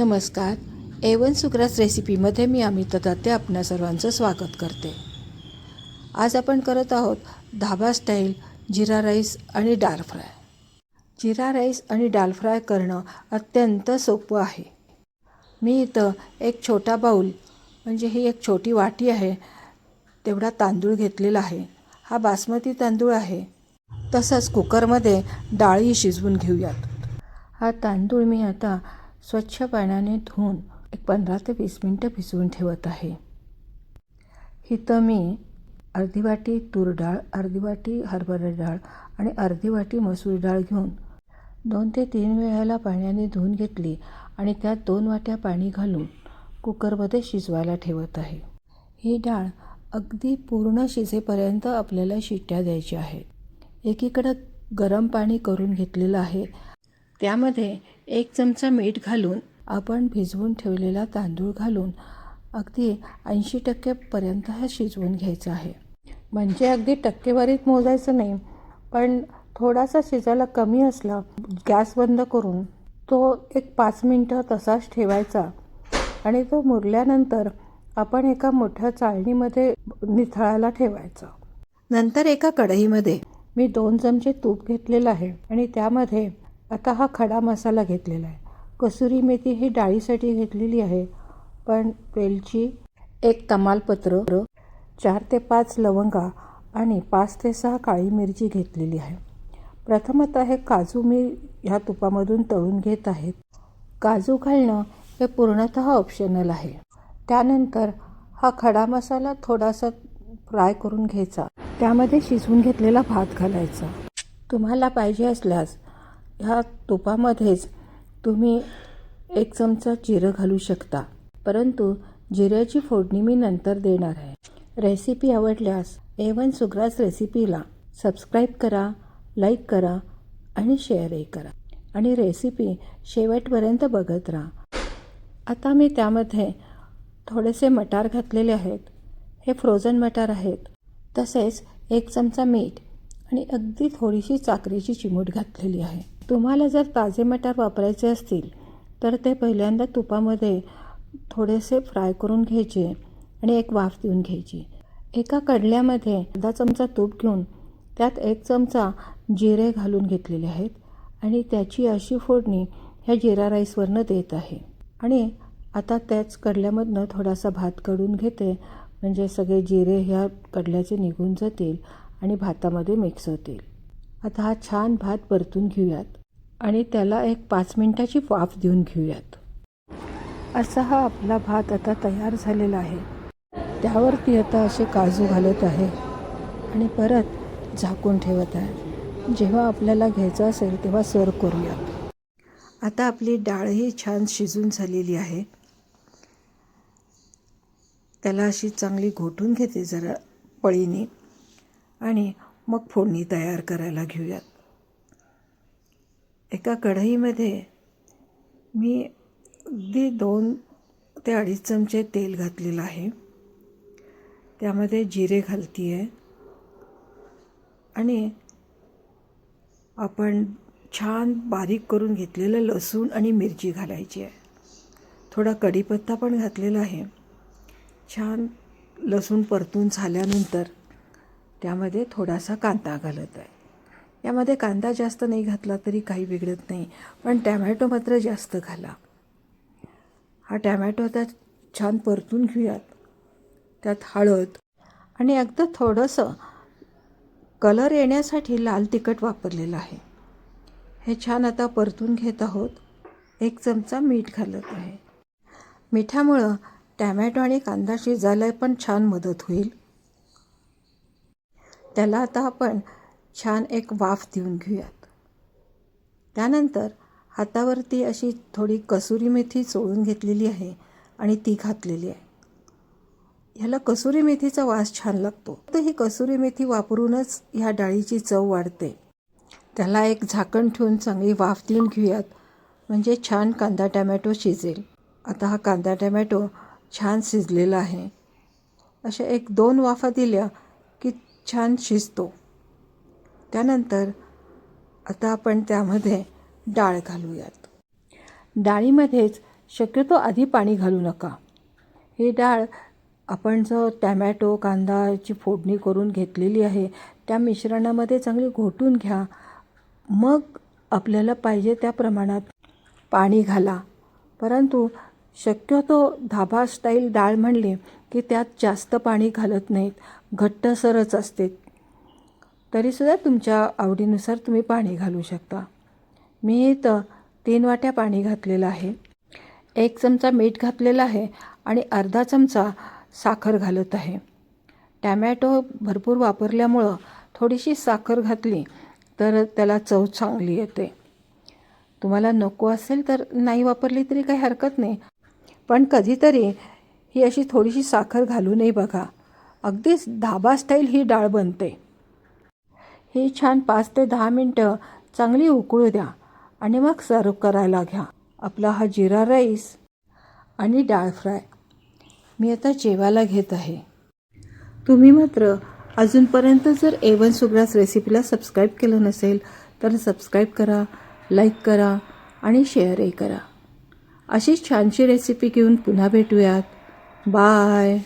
नमस्कार. एवन सुग्रास रेसिपीमध्ये मी अमिता दत्ते आपल्या सर्वांचं स्वागत करते. आज आपण करत आहोत धाबा स्टाईल जिरा राईस आणि डाळ फ्राय. जिरा राईस आणि डाल फ्राय करणं अत्यंत सोपं आहे. मी इथं एक छोटा बाऊल म्हणजे ही एक छोटी वाटी आहे तेवढा तांदूळ घेतलेला आहे. हा बासमती तांदूळ आहे. तसंच कुकरमध्ये डाळी शिजवून घेऊयात. हा तांदूळ मी आता स्वच्छ पाण्याने धुवून एक पंधरा ते वीस मिनटं भिजवून ठेवत आहे. इथं मी अर्धी वाटी तूर डाळ अर्धी वाटी हरभरा डाळ आणि अर्धी वाटी मसूर डाळ घेऊन दोन ते तीन वेळेला पाण्याने धुवून घेतली आणि त्यात दोन वाट्या पाणी घालून कुकरमध्ये शिजवायला ठेवत आहे. ही डाळ अगदी पूर्ण शिजेपर्यंत आपल्याला शिट्ट्या द्यायच्या आहेत एकीकडं गरम पाणी करून घेतलेलं आहे त्यामध्ये एक चमचा मीठ घालून आपण भिजवून ठेवलेला तांदूळ घालून अगदी ऐंशी टक्केपर्यंत हा शिजवून घ्यायचा आहे. म्हणजे अगदी टक्केवारीत मोजायचं नाही पण थोडासा शिजायला कमी असला गॅस बंद करून तो एक पाच मिनटं तसाच ठेवायचा आणि तो मुरल्यानंतर आपण एका मोठ्या चाळणीमध्ये निथळायला ठेवायचा. नंतर एका कढईमध्ये मी दोन चमचे तूप घेतलेलं आहे आणि त्यामध्ये आता हा खडा मसाला घेतलेला आहे. कसुरी मेथी ही डाळीसाठी घेतलेली आहे पण वेलची एक तमालपत्र चार ते पाच लवंगा आणि पाच ते सहा काळी मिरची घेतलेली आहे. प्रथमतः हे काजू मी ह्या तुपामधून तळून घेत आहेत. काजू घालणं हे पूर्णतः ऑप्शनल आहे. त्यानंतर हा खडा मसाला थोडासा फ्राय करून घ्यायचा. त्यामध्ये शिजवून घेतलेला भात घालायचा. तुम्हाला पाहिजे असल्यास ह्या तुपामध्येच तुम्ही एक चमचा जिरं घालू शकता. परंतु जिऱ्याची फोडणी मी नंतर देणार आहे. रेसिपी आवडल्यास एवन सुग्रास रेसिपीला सबस्क्राईब करा लाईक करा आणि शेअरही करा. आणि रेसिपी शेवटपर्यंत बघत राहा. आता मी त्यामध्ये थोडेसे मटार घातलेले आहेत. हे फ्रोझन मटार आहेत. तसेच एक चमचा मीठ आणि अगदी थोडीशी चाकरीची चिमूट घातलेली आहे. तुम्हाला जर ताजे मटार वापरायचे असतील तर ते पहिल्यांदा तुपामध्ये थोडेसे फ्राय करून घ्यायचे आणि एक वाफ देऊन घ्यायची. एका कडल्यामध्ये अर्धा चमचा तूप घेऊन त्यात एक चमचा जिरे घालून घेतलेले आहेत आणि त्याची अशी फोडणी ह्या जिरा राईसवरनं देत आहे. आणि आता त्याच कडल्यामधनं थोडासा भात काढून घेते म्हणजे सगळे जिरे ह्या कडल्याचे निघून जातील आणि भातामध्ये मिक्स होतील. आता हा छान भात परतून घेऊयात. आणि त्याला एक पाच मिनटाची वाफ देऊन घेऊयात. असा हा आपला भात आता तयार झालेला आहे. त्यावरती आता असे काजू घालत आहे. आणि परत झाकून ठेवत आहे. जेव्हा आपल्याला घ्यायचं असेल तेव्हा सर्व करूयात. आता आपली डाळही छान शिजून झालेली आहे. त्याला अशी चांगली घोटून घेते जरा पळीने. आणि मग फोडणी तयार करायला घेऊयात. एका कढईमध्ये मी अगदी दोन ते अडीच चमचे तेल घातलेलं आहे. त्यामध्ये जिरे घालती आहे आणि आपण छान बारीक करून घेतलेलं लसूण आणि मिरची घालायची आहे. थोडा कढीपत्ता पण घातलेला आहे. छान लसूण परतून झाल्यानंतर त्यामध्ये थोडासा कांदा घालत आहे. यामध्ये कांदा जास्त नाही घातला तरी काही बिघडत नाही पण टॅमॅटो मात्र जास्त घाला. हा टॅमॅटो आता छान परतून घेऊयात. त्यात हळद आणि अगदी थोडंसं कलर येण्यासाठी लाल तिखट वापरलेलं आहे. हे छान आता परतून घेत आहोत. एक चमचा मीठ घालत आहे. मिठामुळं टॅमॅटो आणि कांदा शिजायला पण छान मदत होईल. त्याला आता आपण छान एक वाफ देऊन घेऊयात. त्यानंतर हातावरती अशी थोडी कसुरी मेथी चोळून घेतलेली आहे आणि ती घातलेली आहे. ह्याला कसुरी मेथीचा वास छान लागतो. तर ही कसुरी मेथी वापरूनच ह्या डाळीची चव वाढते. त्याला एक झाकण ठेवून चांगली वाफ देऊन घेऊयात. म्हणजे छान कांदा टॅमॅटो शिजेल. आता हा कांदा टॅमॅटो छान शिजलेला आहे. अशा एक दोन वाफा दिल्या की छान शिजतो. त्यानंतर आता आपण त्यामध्ये डाळ घालूयात. डाळीमध्येच शक्यतो आधी पाणी घालू नका. ही डाळ आपण जो टॅमॅटो कांदाची फोडणी करून घेतलेली आहे त्या मिश्रणामध्ये चांगली घोटून घ्या. मग आपल्याला पाहिजे त्या प्रमाणात पाणी घाला. परंतु शक्यतो धाबा स्टाईल डाळ म्हणली की त्यात जास्त पाणी घालत नाहीत. घट्टसरच असते. तरीसुद्धा तुमच्या आवडीनुसार तुम्ही पाणी घालू शकता. मी इथं तीन वाट्या पाणी घातलेलं आहे. एक चमचा मीठ घातलेला आहे आणि अर्धा चमचा साखर घालत आहे. टॅमॅटो भरपूर वापरल्यामुळं थोडीशी साखर घातली तर त्याला चव चांगली येते. तुम्हाला नको असेल तर नाही वापरली तरी काही हरकत नाही. पण कधीतरी ही अशी थोडीशी साखर घालूनही बघा. अगदीच धाबा स्टाईल ही डाळ बनते. ही छान पाच ते दहा मिनटं चांगली उकळू द्या आणि मग सर्व करायला घ्या. आपला हा जिरा राईस आणि डाळ फ्राय. मी आता जेवायला घेत आहे. तुम्ही मात्र अजूनपर्यंत जर ए वन सुग्रास रेसिपीला सबस्क्राईब केलं नसेल तर सबस्क्राईब करा लाईक करा आणि शेअरही करा. अशीच छानशी रेसिपी घेऊन पुन्हा भेटूयात. बाय!